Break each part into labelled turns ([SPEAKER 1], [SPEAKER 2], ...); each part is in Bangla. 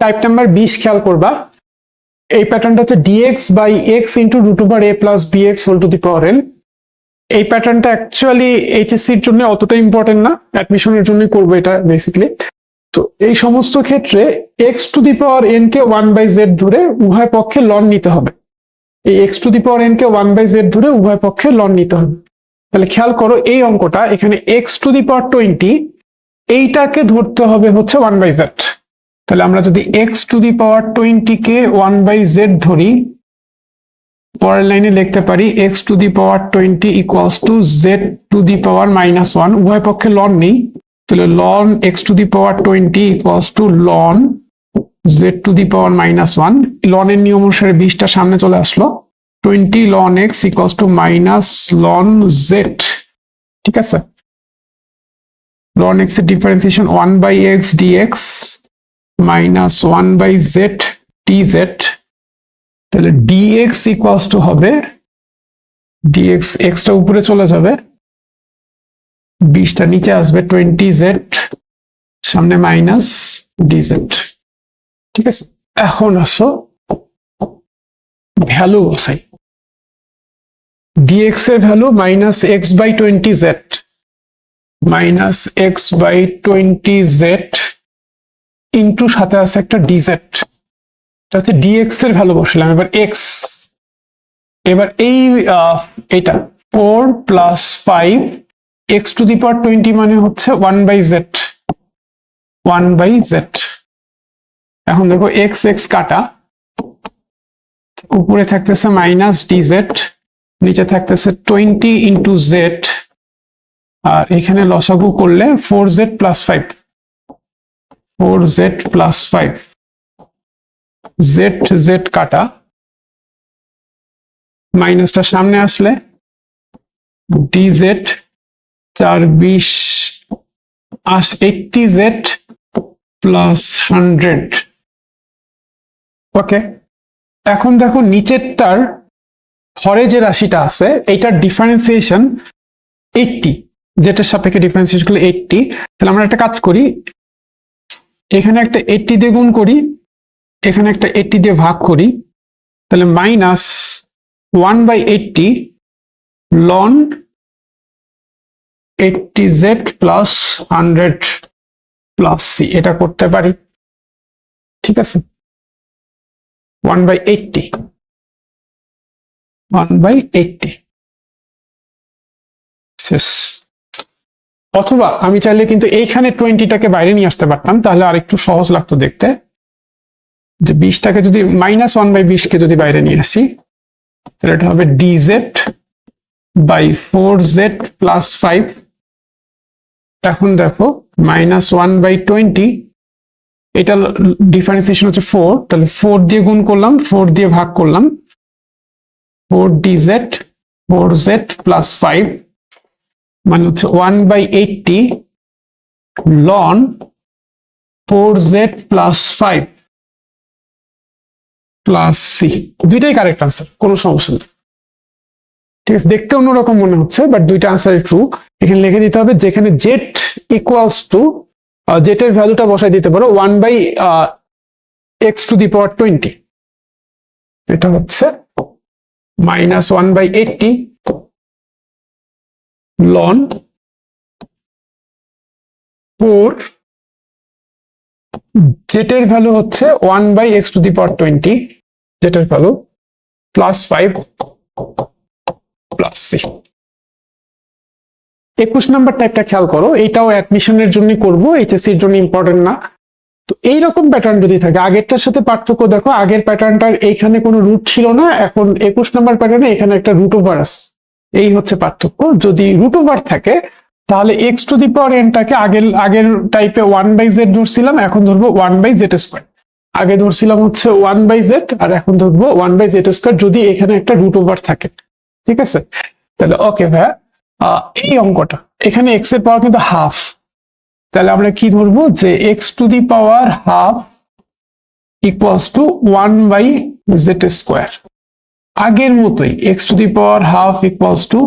[SPEAKER 1] টাইপ নাম্বার বিশ খেয়াল করবা। এই প্যাটার্নটা হচ্ছে D X by X into root over A plus B X whole to the power N এই প্যাটার্নটা অ্যাকচুয়ালি এইচএসসির জন্য অতটা ইম্পর্টেন্ট না অ্যাডমিশনের জন্য করব এটা বেসিকলি তো এই সমস্ত ক্ষেত্রে X to the power N K one by Z ধরে উভয় পক্ষে লন নিতে হবে। এই X to the power N K one by Z ধরে উভয় পক্ষে লন নিতে হবে। তাহলে খেয়াল করো এই অঙ্কটা, এখানে X to the power twenty এইটাকে ধরতে হবে হচ্ছে ওয়ান বাই জেড তাহলে আমরা যদি X to the power twenty K one by Z ধরি, পরের লাইনে লিখতে পারি X to the power twenty equals to Z to the power minus one উভয় পক্ষে লন নেই। তাহলে ln X to the power twenty equals to ln Z to the power minus one লনের নিয়ম অনুসারে বিশটা সামনে চলে আসলো। Twenty ln X equals to minus ln Z ঠিক আছে? লন এক্সের differentiation one by X D X minus one by Z T Z তাহলে ডিএক্স ইকুয়ালস টু হবে ডিএক্স এক্সটা উপরে চলে যাবে, বিশটা নিচে আসবে টোয়েন্টি জেড সামনে মাইনাস ডিজেড ঠিক আছে? এখন আসো ভ্যালু বসাই ডিএক্স এর value minus X by twenty Z minus X by twenty Z into সাথে আছে একটা ডিজেড এটা হচ্ছে ডিএক্স এর ভ্যালু বসলাম। এবার এক্স এবার এই এটা four plus five X to the power twenty মানে হচ্ছে one by Z one by Z এখন দেখো এক্স এক্স কাটা, উপরে থাকতেছে মাইনাস ডিজেড নিচে থাকতেছে টোয়েন্টি ইন্টু জেড আর এখানে লসাগু করলে four Z plus five four Z plus five. Z Z কাটা। মাইনাসটা সামনে আসলে ডিজেড চার বিশ আস eighty Z plus hundred. Okay, এখন দেখো নিচেরটার হরে যে রাশিটা আছে, এইটার ডিফারেন্সিয়েশন এইটটি যেটার সাপেক্ষে ডিফারেন্সিয়েশন করলে এইটটি তাহলে আমরা একটা কাজ করি এখানে একটা এইটটি দিয়ে গুণ করি, এখানে একটা এইটটি দিয়ে ভাগ করি, তাহলে minus one by eighty ln eighty Z plus hundred plus C এটা করতে পারি, ঠিক আছে? One by eighty one by eighty শেষ। অথবা আমি চাইলে কিন্তু এইখানে টোয়েন্টিটাকে বাইরে নিয়ে আসতে পারতাম, তাহলে আরেকটু সহজ লাগতো দেখতে। যে বিশটাকে যদি মাইনাস ওয়ান বাই বিশকে যদি বাইরে নিয়ে আসি, তাহলে এটা হবে D Z by four Z plus five এখন দেখো মাইনাস ওয়ান বাই টোয়েন্টি এটা ডিফারেন্সিয়েশন হচ্ছে ফোর তাহলে ফোর দিয়ে গুণ করলাম ফোর দিয়ে ভাগ করলাম। Four D Z four Z plus five মানে হচ্ছে one by eighty ln four Z plus five plus C দুইটাই কারেক্ট আনসার কোনো সমস্যা নেই। ঠিক আছে, দেখতে অন্যরকম মনে হচ্ছে বাট দুইটা আনসার ট্রু এখানে লিখে দিতে হবে, যেখানে জেড ইকুয়ালস টু জেটের ভ্যালুটা বসাই দিতে পারো one by X to the power twenty এটা হচ্ছে minus one by eighty ln four জেটের value হচ্ছে one by X to the power twenty জেটের value plus five plus C একুশ নাম্বার টাইপটা খেয়াল করো এটাও অ্যাডমিশনের জন্য করব এইচএসসি এর জন্য ইম্পর্টেন্ট না। তো এইরকম প্যাটার্ন যদি থাকে, আগেরটার সাথে পার্থক্য দেখো, আগের প্যাটার্নটার এইখানে কোনো রুট ছিল না, এখন একুশ নাম্বার প্যাটার্নে এখানে একটা রুট ওভার আছে। এই হচ্ছে পার্থক্য। যদি রুট ওভার থাকে, তাহলে এক্স টু দি পাওয়ার এনটাকে আগের আগের টাইপে ওয়ান বাই জেড ধরছিলাম, এখন ধরবো ওয়ান বাই জেড স্কোয়ার আগে ধরছিলাম হচ্ছে ওয়ান বাই জেড আর এখন ধরবো ওয়ান বাই জেড স্কোয়ার যদি এখানে একটা রুট ওভার থাকে। ঠিক আছে? তাহলে ওকে ভাইয়া এই অঙ্কটা। এখানে এক্সের পাওয়ার কিন্তু হাফ তাহলে আমরা কি ধরবো? যে X to the power half equals to one by Z square আগের মতোই X to the power half equals to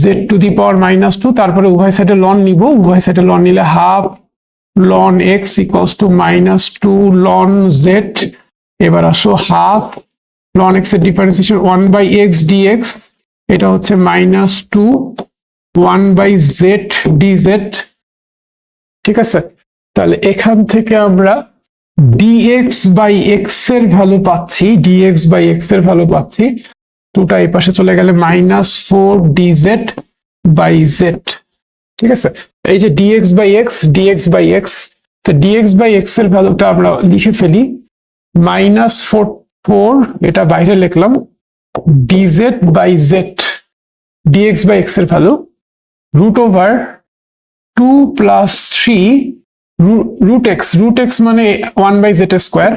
[SPEAKER 1] Z to the power minus two তারপরে উভয় সাইডে লন নিব, উভয় সাইডে লন নিলে half ln X equals to minus two ln Z এবার আসো হাফ লন এক্সের differentiation one by X D X এটা হচ্ছে minus two one by Z D Z ঠিক আছে? তাহলে এখান থেকে আমরা ডিএক্স বাই এক্সের ভ্যালু পাচ্ছি ডিএক্স বাই এক্সের ভ্যালু পাচ্ছি টুটা এই পাশে চলে গেলে minus four D Z by Z ঠিক আছে? এই যে D X by X D X by X তো ডিএক্স বাই এক্সের ভ্যালুটা আমরা লিখে ফেলি মাইনাস ফোর ফোর এটা বাইরে লিখলাম D Z by Z D X by এক্সের value root over two plus three root X root X মানে ওয়ান বাই জেড স্কোয়ার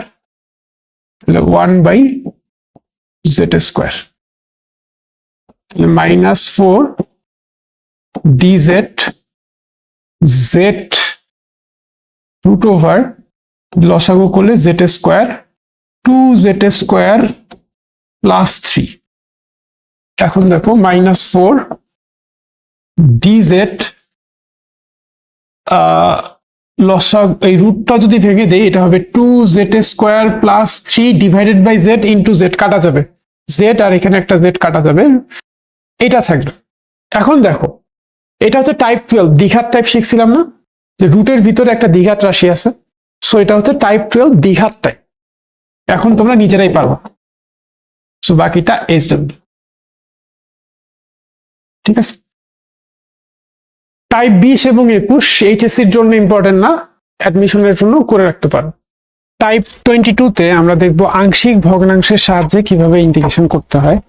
[SPEAKER 1] তাহলে ওয়ান বাই জেড স্কোয়ার তাহলে minus four D Z Z root over লসাগু করলে Z square two Z square plus three এখন দেখো মাইনাস ফোর ডিজেড লসাগ, এই রুটটা যদি ভেঙে দেই, এটা হবে two z square plus three divided by z into z কাটা যাবে। জেড আর এখানে একটা জেড কাটা যাবে। এটা থাকবে। এখন দেখো, এটা হচ্ছে টাইপ টুয়েলভ দ্বিঘাত টাইপ শিখছিলাম না? যে রুটের ভিতরে একটা দ্বিঘাত রাশি আছে। সো এটা হচ্ছে টাইপ টুয়েলভ দ্বিঘাত টাইপ এখন তোমরা নিজেরাই পারব। সো বাকিটা এইচ ঠিক আছে? টাইপ বিশ এবং একুশ এইচএসসির জন্য ইম্পর্টেন্ট না অ্যাডমিশনের জন্য করে রাখতে পারো। টাইপ টোয়েন্টি টুতে আমরা দেখব আংশিক ভগ্নাংশের সাহায্যে কীভাবে ইন্টিগ্রেশন করতে হয়।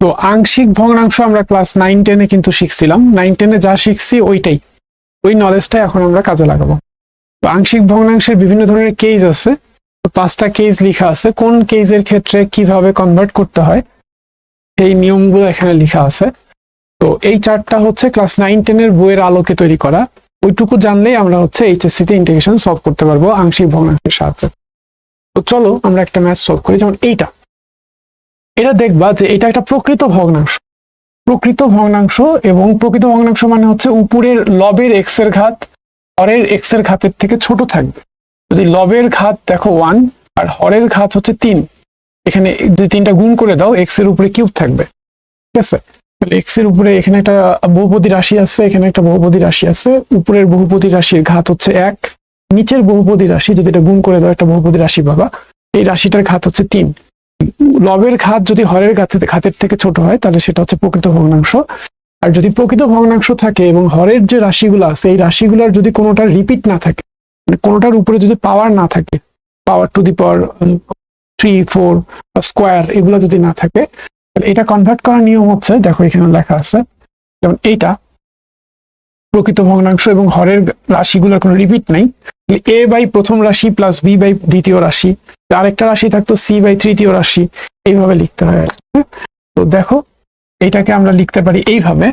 [SPEAKER 1] তো আংশিক ভগ্নাংশ আমরা ক্লাস নাইন টেনে কিন্তু শিখছিলাম। নাইন টেনে যা শিখছি ওইটাই। ওই নলেজটাই এখন আমরা কাজে লাগাবো। তো আংশিক ভগ্নাংশের বিভিন্ন ধরনের কেজ আছে। তো পাঁচটা কেজ লেখা আছে। কোন কেজের ক্ষেত্রে কীভাবে কনভার্ট করতে হয়, সেই নিয়মগুলো এখানে লেখা আছে। তো এই চার্টটা হচ্ছে ক্লাস নাইন টেনের বইয়ের আলোকে তৈরি করা। ওইটুকু জানলেই আমরা হচ্ছে এইচএসসি তে ইন্টিগ্রেশন সলভ করতে পারব আংশিক ভগ্নাংশের সাহায্যে। তো চলো আমরা একটা ম্যাথ সলভ করি, যেমন এইটা। এটা দেখবা যে এটা একটা প্রকৃত ভগ্নাংশ। প্রকৃত ভগ্নাংশ এবং প্রকৃত ভগ্নাংশ মানে হচ্ছে উপরের লবের এক্সের ঘাত, হরের এক্সের ঘাতের থেকে ছোট থাকবে। যদি লবের ঘাত দেখো ওয়ান আর হরের ঘাত হচ্ছে তিন। এখানে যদি তিনটা গুণ করে দাও এক্সের উপরে কিউব থাকবে। ঠিক আছে? তাহলে এক্সের উপরে এখানে একটা বহুপদী রাশি আছে, এখানে একটা বহুপদী রাশি আছে। উপরের বহুপদী রাশির ঘাত হচ্ছে এক। নিচের বহুপদী রাশি, যদি এটা গুণ করে দাও, একটা বহুপদী রাশি বাবা এই রাশিটার ঘাত হচ্ছে তিন। লবের ঘাত যদি হরের ঘাতের ঘাতের থেকে ছোট হয়, তাহলে সেটা হচ্ছে প্রকৃত ভগ্নাংশ। আর যদি প্রকৃত ভগ্নাংশ থাকে এবং হরের যে রাশিগুলো আছে, এই রাশিগুলোর যদি কোনোটার রিপিট না থাকে মানে কোনোটার উপরে যদি পাওয়ার না থাকে power to the power three four square এগুলো যদি না থাকে এটা কনভার্ট করার নিয়ম হচ্ছে, দেখো এখানে লেখা আছে, যেমন এইটা প্রকৃত ভগ্নাংশ এবং হরের রাশিগুলোর কোনো রিপিট নাই এ বাই প্রথম রাশি প্লাস বি বাই দ্বিতীয় রাশি আরেকটা রাশি থাকতো সি বাই তৃতীয় রাশি, এইভাবে লিখতে হয় কি। তো দেখো, এটাকে আমরা লিখতে পারি এইভাবে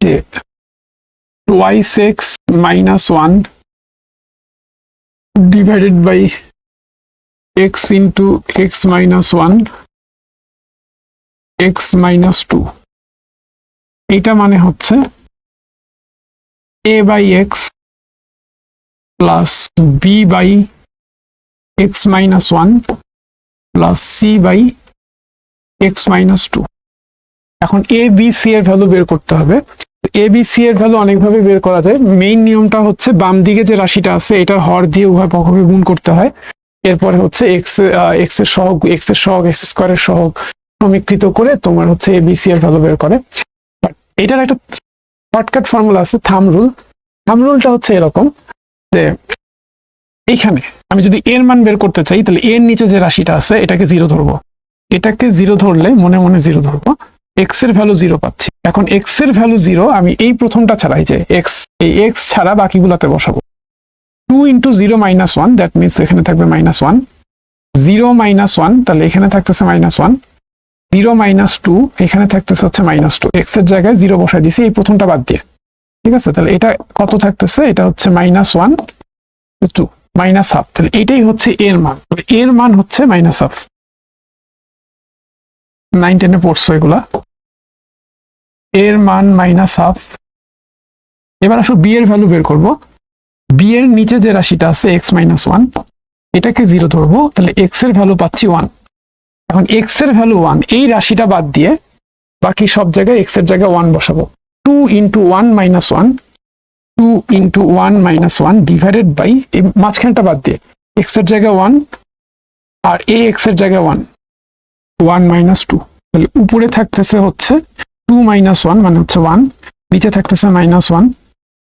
[SPEAKER 1] যে twice x minus 1 divided by x into x minus 1 x minus 2 এটা মানে হচ্ছে a by x plus b by x minus 1 plus c by x minus 2 এখন a b c এর ভ্যালু বের করতে হবে এ বি সি এর ভ্যালু অনেকভাবে বের করা যায়। মেইন নিয়মটা হচ্ছে বাম দিকে যে রাশিটা আছে, এটার হর দিয়ে উভয় পক্ষকে গুণ করতে হয়। এরপরে হচ্ছে এক্স এক্সের সহগ এক্সের সহগ এক্স স্কোয়ারের সহগ সমীকৃত করে তোমার হচ্ছে এ বি সি এর ভ্যালু বের করে। But এটার একটা শর্টকাট ফর্মুলা আছে থাম রুল থাম রুলটা হচ্ছে এরকম যে এইখানে আমি যদি এর মান বের করতে চাই, তাহলে এর নিচে যে রাশিটা আছে, এটাকে জিরো ধরবো। এটাকে জিরো ধরলে মনে মনে জিরো ধরবো। এক্সের ভ্যালু জিরো পাচ্ছি। এখন এক্সের ভ্যালু জিরো আমি এই প্রথমটা ছাড়াই যে এক্স এই এক্স ছাড়া বাকিগুলাতে বসাবো। Two into zero minus one that means এখানে থাকবে minus one zero minus one তাহলে এখানে থাকতেছে minus one zero minus two এখানে থাকতেছে হচ্ছে মাইনাস টু এক্সের জায়গায় জিরো বসাই দিছি, এই প্রথমটা বাদ দিয়ে। ঠিক আছে? তাহলে এটা কত থাকতেছে? এটা হচ্ছে minus one two minus half তাহলে এটাই হচ্ছে এর মান। এর মান হচ্ছে মাইনাস হাফ নাইন টেনে পড়ছো এগুলা। এর মান মাইনাস হাফ। এবার আসো বি এর ভ্যালু বের করব। বি এর নিচে যে রাশিটা আছে এক্স মাইনাস ওয়ান এটাকে জিরো ধরবো, তাহলে এক্সের ভ্যালু পাচ্ছি ওয়ান এখন এক্সের ভ্যালু ওয়ান এই রাশিটা বাদ দিয়ে বাকি সব জায়গায় এক্সের জায়গায় ওয়ান বসাবো। Two into one minus one two into one minus one divided by এই মাঝখানটা বাদ দিয়ে এক্সের জায়গায় ওয়ান আর এ এক্সের জায়গায় ওয়ান ওয়ান মাইনাস টু তাহলে উপরে থাকতেছে হচ্ছে টু মাইনাস ওয়ান মানে হচ্ছে ওয়ান, নিচে থাকতেছে মাইনাস ওয়ান,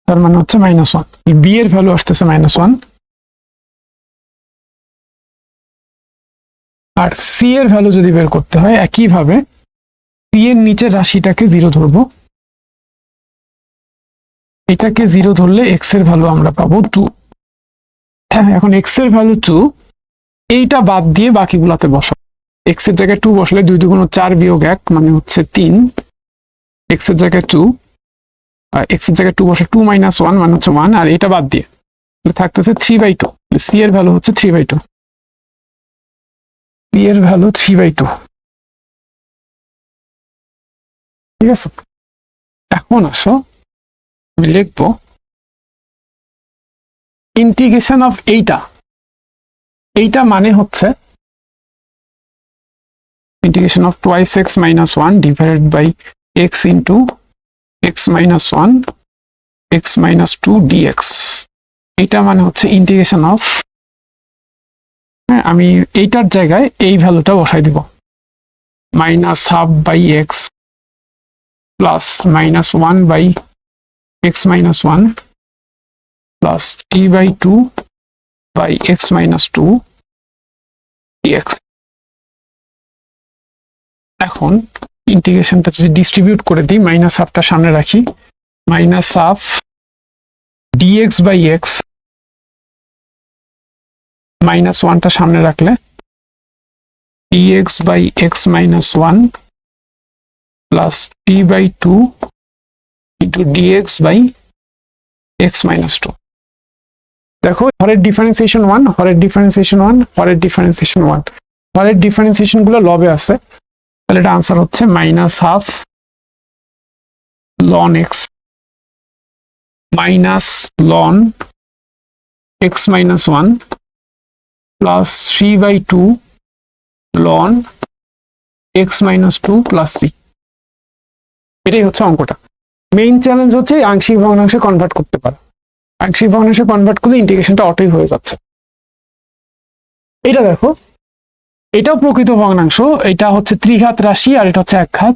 [SPEAKER 1] তার মানে হচ্ছে মাইনাস ওয়ান। বি এর ভ্যালু আসতেছে মাইনাস ওয়ান। আর সি এর ভ্যালু যদি বের করতে হয়, একইভাবে সি এর নিচের রাশিটাকে জিরো ধরবো। এটাকে জিরো ধরলে এক্সের ভ্যালু আমরা পাবো টু হ্যাঁ এখন এক্সের ভ্যালু টু এইটা বাদ দিয়ে বাকিগুলাতে বসো এক্সের জায়গায় টু বসলে দুই দুগুণ চার বিয়োগ এক মানে হচ্ছে তিন। এক্সের জায়গায় টু আর এক্সের জায়গায় টু বসে টু মাইনাস ওয়ান মানে হচ্ছে ওয়ান আর এটা বাদ দিয়ে থাকতেছে থ্রি বাই টু সি এর ভ্যালু হচ্ছে থ্রি বাই টু এর ভ্যালু থ্রি বাই টু ঠিক আছে? এখন আসো, আমি লিখব ইন্টিগ্রেশন অফ এইটা এইটা মানে হচ্ছে integration of twice x minus 1 divided by x into x minus 1 x minus 2 dx এটা মানে হচ্ছে ইন্টিগ্রেশন অফ হ্যাঁ আমি এইটার জায়গায় এই ভ্যালুটা বসাই দিব। Minus half by x plus minus one by x minus one plus three by two by x minus two dx এখন ইন্টিগ্রেশনটা যদি ডিস্ট্রিবিউট করে দিই মাইনাস হাফটা সামনে রাখি minus half dx by x minus ওয়ানটা সামনে রাখলে dx by x minus one plus three by two into dx by x minus two দেখো, হরের ডিফারেন্সিয়েশন ওয়ান হরের ডিফারেন্সিয়েশন ওয়ান হরের ডিফারেন্সিয়েশন ওয়ান হরের ডিফারেন্সিয়েশনগুলো লবে আছে। তাহলে এটা আনসার হচ্ছে minus half ln x minus ln x minus one plus three by two ln x minus two plus c এটাই হচ্ছে অঙ্কটা। মেইন চ্যালেঞ্জ হচ্ছে আংশিক ভগ্নাংশে কনভার্ট করতে পারা। আংশিক ভগ্নাংশে কনভার্ট করলে ইন্টিগ্রেশনটা অটোই হয়ে যাচ্ছে। এটা দেখো এটাও প্রকৃত ভগ্নাংশ। এটা হচ্ছে ত্রিঘাত রাশি আর এটা হচ্ছে একঘাত।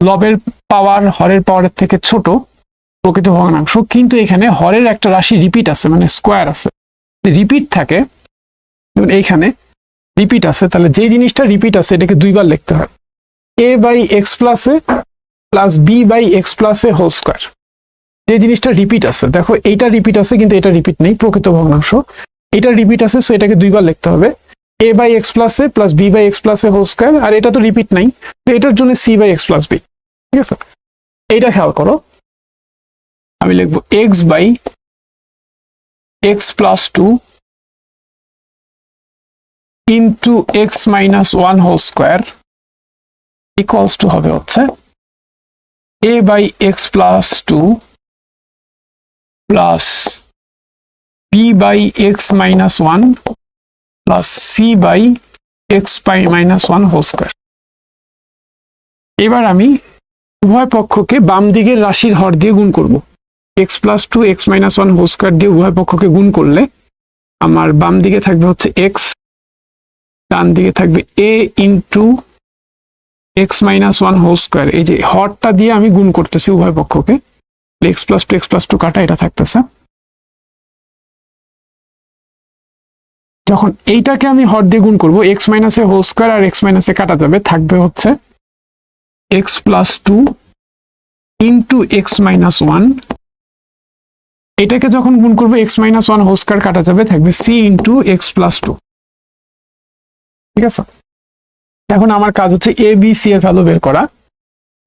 [SPEAKER 1] লবের পাওয়ার হরের পাওয়ারের থেকে ছোট, প্রকৃত ভগ্নাংশ। কিন্তু এখানে হরের একটা রাশি রিপিট আছে মানে স্কোয়ার আছে। রিপিট থাকে এইখানে রিপিট আছে, তাহলে যে জিনিসটা রিপিট আছে, এটাকে দুইবার লিখতে হয়। A by x plus a plus b by x plus a whole square. যে জিনিসটা রিপিট আছে, দেখো এইটা রিপিট আছে, কিন্তু এটা রিপিট নেই, প্রকৃত ভগ্নাংশ। এটা রিপিট আছে, সো এটাকে দুইবার লিখতে হবে। A by x plus a plus b by x plus a whole square আর এটা তো রিপিট নাই, তো এটার জন্য c by x plus b ঠিক আছে? এইটা খেয়াল করো। আমি লিখব x by x plus two into x minus one whole square equals to হবে হচ্ছে a by x plus two plus b by x minus one plus c by x by minus one whole square এবার আমি উভয় পক্ষকে বাম দিকের রাশির হর দিয়ে গুণ করব। X plus two x minus one whole square দিয়ে উভয় পক্ষকে গুণ করলে আমার বাম দিকে থাকবে হচ্ছে এক্স ডান দিকে থাকবে a into x minus one whole square এই যে হরটা দিয়ে আমি গুণ করতেছি উভয় পক্ষকে। X plus two x plus two কাটা, এটা থাকতেছে। যখন এইটাকে আমি হর দিয়ে গুণ করব এক্স মাইনাসে হোল স্কোয়ার আর এক্স মাইনাসে কাটা যাবে, থাকবে হচ্ছে x plus two into x minus one এটাকে যখন গুণ করব x minus one whole square কাটা যাবে, থাকবে c into x plus two ঠিক আছে? এখন আমার কাজ হচ্ছে এ বি সি এর ভ্যালু বের করা।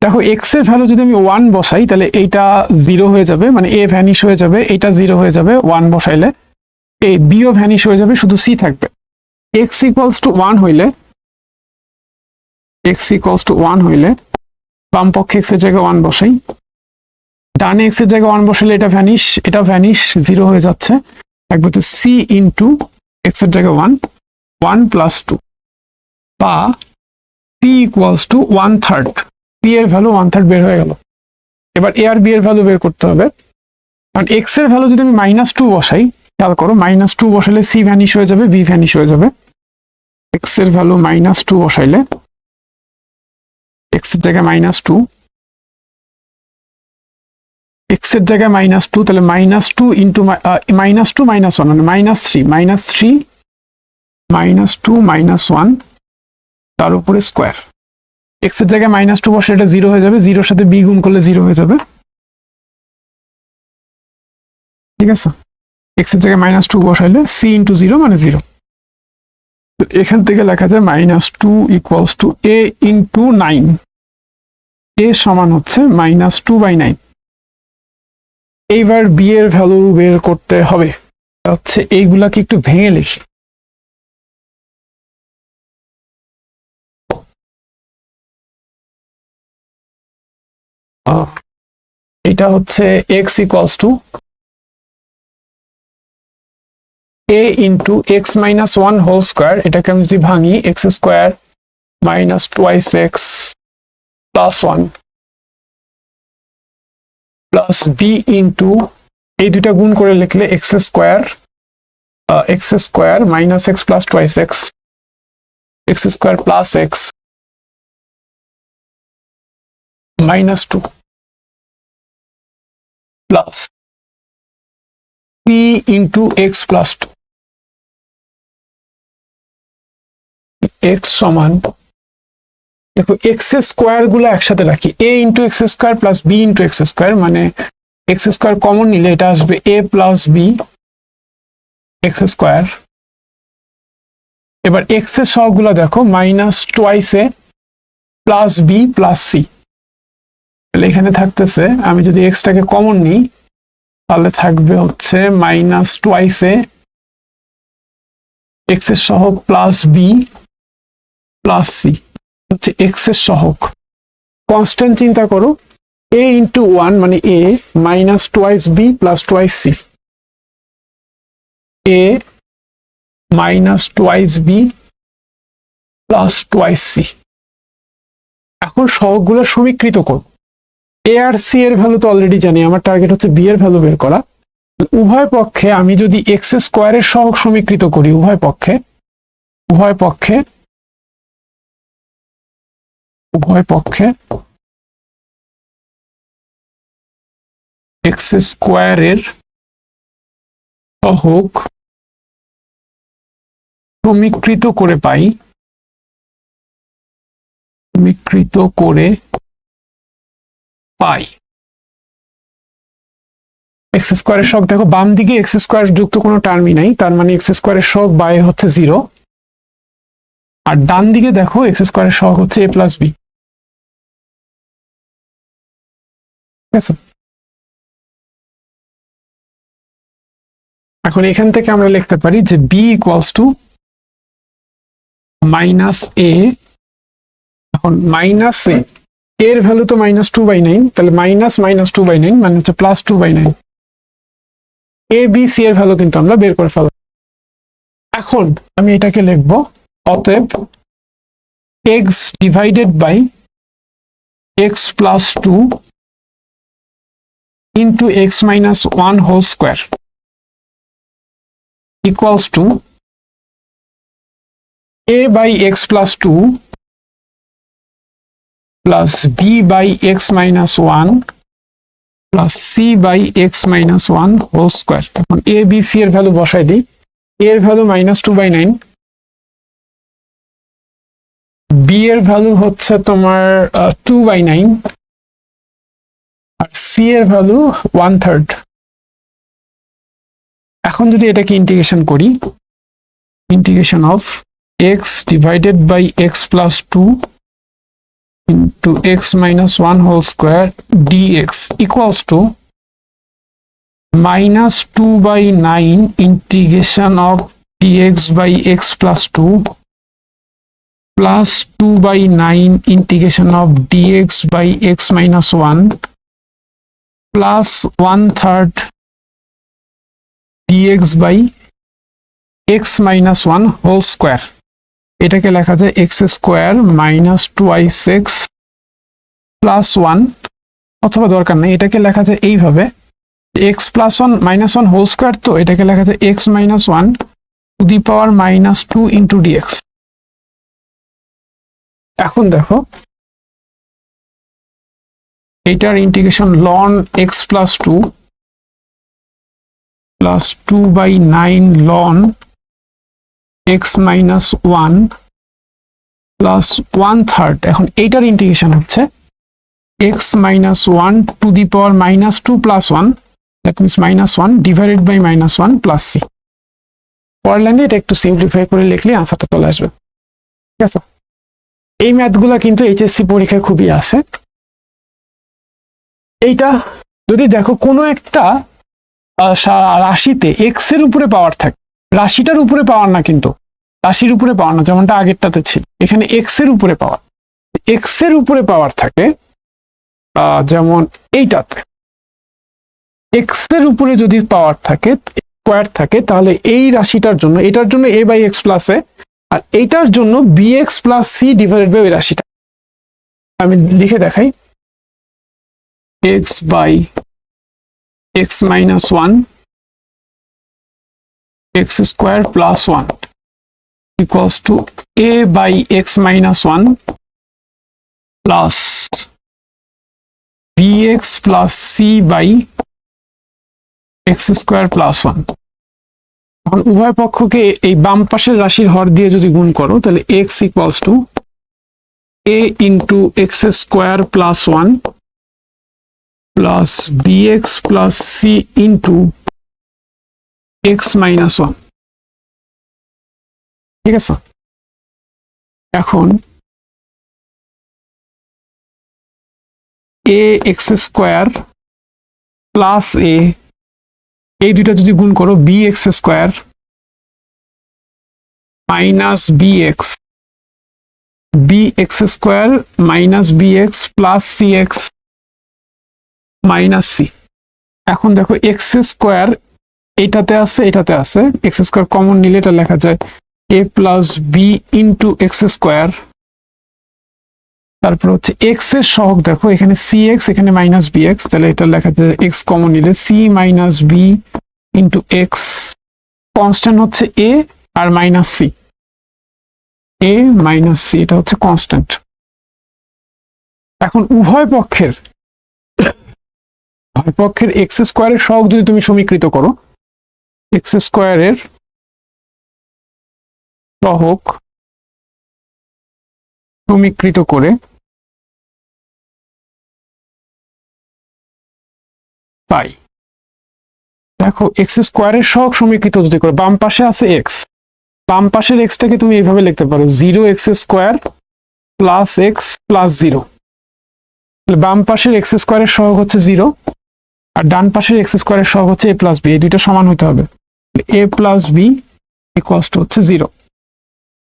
[SPEAKER 1] দেখো এক্সের ভ্যালু যদি আমি ওয়ান বসাই, তাহলে এইটা জিরো হয়ে যাবে মানে এ ভ্যানিশ হয়ে যাবে এটা জিরো হয়ে যাবে ওয়ান বসাইলে। এ বিও ভ্যানিশ হয়ে যাবে, শুধু সি থাকবে। এক্স ইকুয়ালস টু ওয়ান হইলে এক্স ইকুয়ালস টু ওয়ান হইলে, বাম পক্ষে এক্সের জায়গায় ওয়ান বসাই। ডানে এক্সের জায়গায় ওয়ান বসালে এটা ভ্যানিশ এটা ভ্যানিশ জিরো হয়ে যাচ্ছে। একবার তো সি ইন্টু এক্সের জায়গায় ওয়ান ওয়ান প্লাস টু বা c equals to one third c এর ভ্যালু ওয়ান থার্ড বের হয়ে গেল। এবার এ আর বি এর ভ্যালু বের করতে হবে। কারণ এক্সের ভ্যালু যদি আমি মাইনাস টু বসাই খেয়াল করো মাইনাস টু বসালে সি ভ্যানিশ হয়ে যাবে বি ভ্যানিশ হয়ে যাবে। এক্সের ভ্যালু মাইনাস টু বসাইলে এক্সের জায়গায় মাইনাস টু এক্সের জায়গায় মাইনাস টু তাহলে minus two into minus two minus one মানে minus three minus three minus two minus one তার উপরে স্কোয়ার এক্সের জায়গায় মাইনাস টু বসে এটা জিরো হয়ে যাবে জিরোর সাথে বি গুণ করলে জিরো হয়ে যাবে। ঠিক আছে? এক্সের জায়গায় মাইনাস টু বসাইলে সি ইন্টু জিরো মানে জিরো এখান থেকে লেখা যায় minus two equals to a into nine a সমান হচ্ছে মাইনাস টু বাই নাইন এইবার বি এর ভ্যালু বের করতে হবে। হচ্ছে এইগুলাকে একটু ভেঙে লিখি। এটা হচ্ছে x equals to a into x minus one whole square এটাকে আমি যদি ভাঙি x square minus twice x plus one plus b into এই দুইটা গুণ করে লিখলে x square x square minus x plus twice x x square plus x minus two plus p into x plus two x সমান, দেখো এক্স স্কোয়ারগুলো একসাথে রাখি। A into x square plus b into x square মানে এক্স স্কোয়ার কমন নিলে এটা আসবে a plus b x square এবার এক্সের সহগুলো দেখো minus twice a plus b plus c তাহলে এখানে থাকতেছে, আমি যদি এক্সটাকে কমন নিই, তাহলে থাকবে হচ্ছে মাইনাস টোয়াইস এ এক্সের সহগ প্লাস বি প্লাস সি হচ্ছে এক্সের সহগ। কনস্ট্যান্ট চিন্তা করো এ ইন্টু ওয়ান মানে a minus twice b plus twice c a minus twice b plus twice c এখন সহগগুলো সমীকৃত করো। এ আর সি এর ভ্যালু তো অলরেডি জানি, আমার টার্গেট হচ্ছে বি এর ভ্যালু বের করা। উভয় পক্ষে আমি যদি এক্স স্কোয়ারের সহগ সমীকৃত করি, উভয় পক্ষে উভয় পক্ষে উভয় পক্ষে এক্স স্কোয়ারের সহগ সমীকৃত করে পাই। সমীকৃত করে পাই। এক্স স্কোয়ারের শখ দেখো বাম দিকে এক্স স্কোয়ার যুক্ত কোনো টার্মই নাই, তার মানে এক্স স্কোয়ারের শখ বাই হচ্ছে জিরো আর ডান দিকে দেখো এক্স স্কোয়ারের শখ হচ্ছে এ প্লাস বি আছে এখন এখান থেকে আমরা লিখতে পারি যে b equals to minus a এখন মাইনাস এ এর ভ্যালু তো মাইনাস টু বাই নাইন তাহলে minus minus two by nine মানে হচ্ছে plus two by nine a b c এর ভ্যালু কিন্তু আমরা বের করে ফেলব। এখন আমি এটাকে লিখব, অতএব x divided by x plus two into x minus one whole square equals to a by x plus 2 plus b by x minus 1 plus c by x minus 1 whole square এখন a, b, c এর ভ্যালু বসাই দিই। a এর value minus two by nine b এর ভ্যালু হচ্ছে তোমার টু বাই নাইন আর c এর ভ্যালু ওয়ান থার্ড এখন যদি এটাকে ইন্টিগ্রেশন করি integration of x divided by x plus two into x minus one whole square dx equals to minus two by nine integration of dx by x plus two plus two by nine integration of dx by x minus one plus one third dx by x minus one whole square এটাকে লেখা যায় x square minus twice x plus one অথবা দরকার নেই, এটাকে লেখা যায় এইভাবে x plus one minus one whole square তো এটাকে লেখা যায় x minus one to the power minus two into dx এখন দেখো এটার integration ln x plus two plus two by nine ln x minus one plus one third এখন এইটার ইন্টিগ্রেশন হচ্ছে x minus one to the power minus two plus one that means minus one divided by minus one plus c পরের লাইনে এটা একটু সিম্পলিফাই করে লিখলে আনসারটা চলে আসবে। ঠিক আছে? এই ম্যাথগুলো কিন্তু এইচএসসি পরীক্ষায় খুবই আসে। এইটা যদি দেখো, কোনো একটা রাশিতে এক্সের উপরে পাওয়ার থাকে। রাশিটার উপরে পাওয়ার না কিন্তু। রাশির উপরে পাওয়ার না, যেমনটা আগেরটাতে ছিল। এখানে এক্সের উপরে পাওয়ার এক্সের উপরে পাওয়ার থাকে যেমন এইটাতে। এক্সের উপরে যদি পাওয়ার থাকে স্কোয়ার থাকে, তাহলে এই রাশিটার জন্য, এটার জন্য a by x plus a আর এইটার জন্য b x plus c divided by ওই রাশিটা। আমি লিখে দেখাই। X by x minus one x square plus one equals to a by x minus 1 plus bx plus c by x square plus 1 এখন উভয় পক্ষকে এই বাম পাশের রাশির হর দিয়ে যদি গুণ করো তাহলে x equals to a into x square plus 1 plus bx plus c into x minus 1 ঠিক আছে? এখন a x square plus a এই দুইটা যদি গুণ করো b x square minus b x b x square minus b x plus c x minus c এখন দেখো এক্স স্কোয়ার এটাতে আছে এটাতে আছে। এক্স স্কোয়ার কমন নিলে এটা লেখা যায় a plus b into x square তারপর হচ্ছে এক্সের সহগ দেখো, এখানে সি এক্স এখানে মাইনাস বি এক্স তাহলে এটা লেখা যায় এক্স কমন নিলে c minus b into x constant হচ্ছে a R minus c a minus c এটা হচ্ছে কনস্ট্যান্ট এখন উভয় পক্ষের উভয় পক্ষের এক্স স্কোয়ারের সহগ যদি তুমি সমীকৃত করো, এক্স স্কোয়ারের সহক সমীকৃত করে পাই। দেখো, এক্স স্কোয়ারের সহক সমীকৃত যদি করে, বাম পাশে আছে এক্স। বাম পাশের এক্সটাকে তুমি এইভাবে লিখতে পারো, zero x square plus x plus zero. বাম পাশের এক্স স্কোয়ারের সহগ হচ্ছে জিরো। আর ডান পাশের এক্স স্কোয়ারের সহগ হচ্ছে এ প্লাস বি এই দুইটা সমান হতে হবে। A plus b equals to হচ্ছে জিরো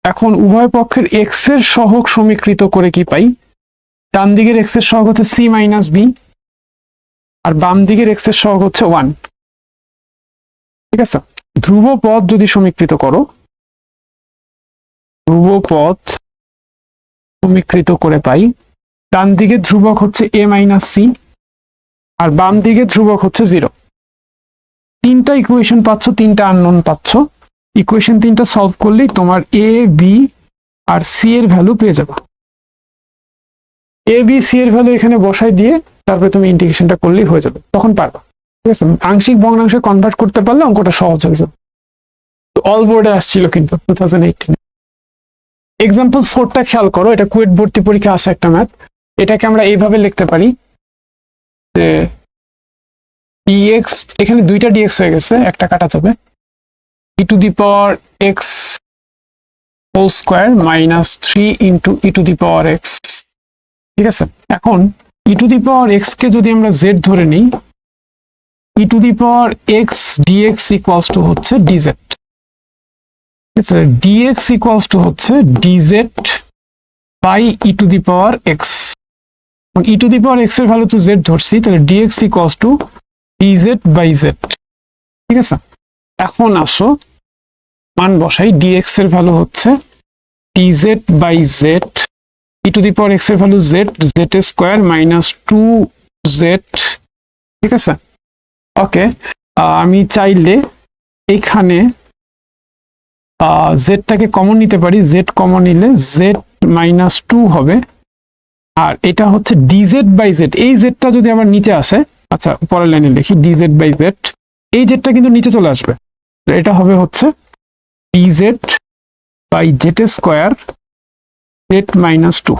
[SPEAKER 1] এখন উভয় পক্ষের এক্সের সহগ সমীকৃত করে কি পাই? ডান দিকের এক্সের সহগ হচ্ছে সি মাইনাস বি আর বাম দিকের এক্সের সহগ হচ্ছে ওয়ান ঠিক আছে? ধ্রুব পদ যদি সমীকৃত করো ধ্রুব পদ সমীকৃত করে পাই, ডান দিকে ধ্রুবক হচ্ছে এ মাইনাস সি আর বাম দিকে ধ্রুবক হচ্ছে জিরো তিনটা ইকুয়েশন পাচ্ছ, তিনটা আননোন পাচ্ছ। ইকুয়েশন তিনটা সলভ করলেই তোমার এ বি আর সি এর ভ্যালু পেয়ে যাবে। এ বি সি এর ভ্যালু এখানে বসাই দিয়ে তারপরে তুমি ইন্টিগ্রেশনটা করলেই হয়ে যাবে। তখন পারবা। ঠিক আছে? আংশিক ভগ্নাংশে কনভার্ট করতে পারলে অঙ্কটা সহজ হয়ে যাবে। অল বোর্ডে আসছিল কিন্তু টু থাউজেন্ড এইটিনে এক্সাম্পল ফোরটা খেয়াল করো, এটা কুয়েট ভর্তি পরীক্ষা আসে একটা ম্যাথ এটাকে আমরা এইভাবে লিখতে পারি যে ডিএক্স এখানে দুইটা ডিএক্স হয়ে গেছে, একটা কাটা যাবে। E to the power x whole square minus three into e to the power x ঠিক আছে? এখন ই টু দি পাওয়ার এক্স কে যদি আমরা জেড ধরে নিই e to the power x dx equals to হচ্ছে ডিজেড ঠিক আছে? ডিএক্স ইকুয়ালস টু হচ্ছে dz by e to the power x e to the power এক্সের ভ্যালু তো জেড ধরছি, তাহলে dx equals to dz by z ঠিক আছে? এখন আসো, মান বসাই ডিএক্স এর ভ্যালু হচ্ছে dz by z e to the power এক্সের value z z square minus two z ঠিক আছে? ওকে আমি চাইলে এখানে জেডটাকে কমন নিতে পারি জেড কমন নিলে জেড মাইনাস টু হবে। আর এটা হচ্ছে ডিজেড বাই জেড এই জেডটা যদি আবার নিচে আসে আচ্ছা পরের লাইনে লিখি ডিজেড বাই জেড এই জেডটা কিন্তু নিচে চলে আসবে। এটা হবে হচ্ছে d z by z square z minus two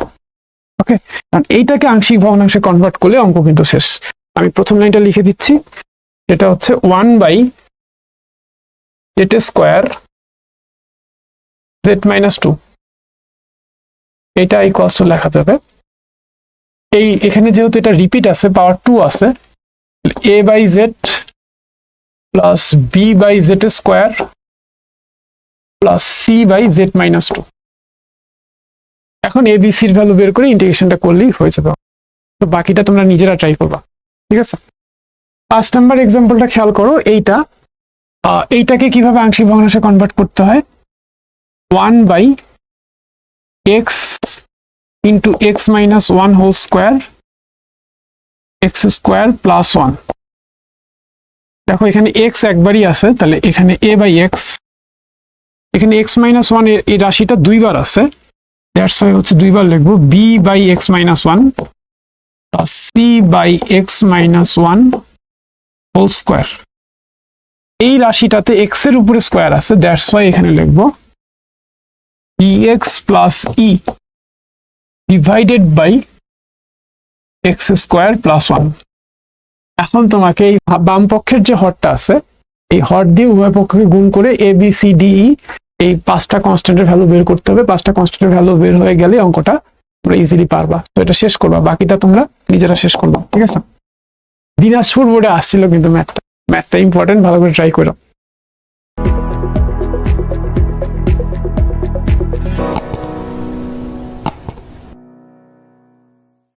[SPEAKER 1] okay কারণ এইটাকে আংশিক ভগ্নাংশে কনভার্ট করলে অঙ্ক কিন্তু শেষ। আমি প্রথম লাইনটা লিখে দিচ্ছি। এটা হচ্ছে one by z square z minus two এটা এই কষ্ট লেখা যাবে এই এখানে যেহেতু এটা রিপিট আছে পাওয়ার টু আছে A by z plus B by z square plus C by z minus two এখন এ বি সির ভ্যালু বের করে ইন্টিগ্রেশনটা করলেই হয়ে যাবে। তো বাকিটা তোমরা নিজেরা ট্রাই করবা, ঠিক আছে? পাঁচ নাম্বার এক্সাম্পলটা খেয়াল করো, এইটা। এইটাকে কীভাবে আংশিক ভগ্নাংশে কনভার্ট করতে হয়? One by x into x minus one whole square x square plus one দেখো, এখানে এক্স একবারই আছে, তাহলে এখানে এ বাই এক্স এখানে এক্স মাইনাস ওয়ান এই রাশিটা দুইবার আছে দ্যাটস ওয়াই হচ্ছে দুইবার লিখব B by x minus one plus C by x minus one whole square এই রাশিটাতে এক্সের উপরে স্কোয়ার আছে দ্যাটস ওয়াই এখানে লিখব x plus E divided by x square plus one এখন তোমাকে এই বাম পক্ষের যে হরটা আছে, এই হর দিয়ে উভয় পক্ষকে গুণ করে A B C D E এই পাঁচটা কনস্ট্যান্টের ভ্যালু বের করতে হবে। পাঁচটা কনস্ট্যান্টের ভ্যালু বের হয়ে গেলে অঙ্কটা তোমরা ইজিলি পারবা। তো এটা শেষ করবা, বাকিটা তোমরা নিজেরা শেষ করবা, ঠিক আছে? দিনাজপুর বোর্ডে আসছিল কিন্তু ম্যাথটা ম্যাথটা ইম্পর্টেন্ট ভালো করে ট্রাই করো।